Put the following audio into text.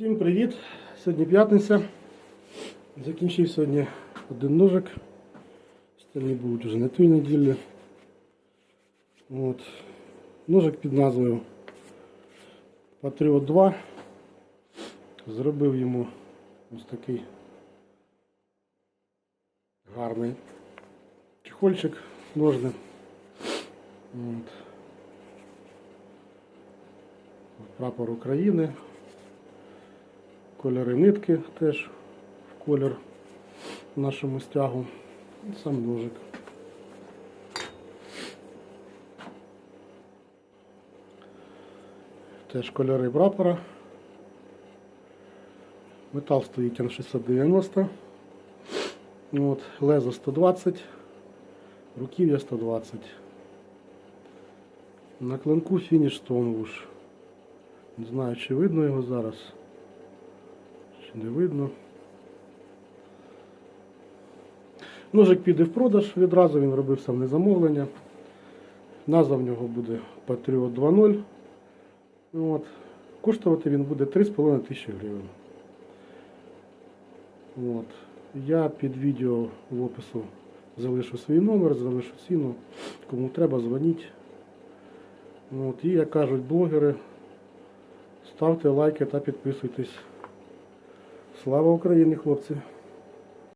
Всім привіт! Сьогодні п'ятниця. Закінчив сьогодні один ножик. Остальні будуть вже не тій неділі. От. Ножик під назвою Patriot 2. Зробив йому ось такий гарний чехольчик ножний. От. Прапор України. Кольори нитки теж в колір нашому стягу. І сам ножик. Теж кольори прапора. Метал стоїть Н690. От, лезо 120, руків'я 120. На клинку фініш Стоунвуш. Не знаю, чи видно його зараз. Не видно. Ножик піде в продаж, відразу він робив сам замовлення. Назва в нього буде Patriot 2.0. От. Коштувати він буде 3,5 тисячі гривень. От. Я під відео в опису залишу свій номер, залишу ціну. Кому треба, дзвоніть. От. І як кажуть блогери, ставте лайки та підписуйтесь. Слава Україні, хлопці!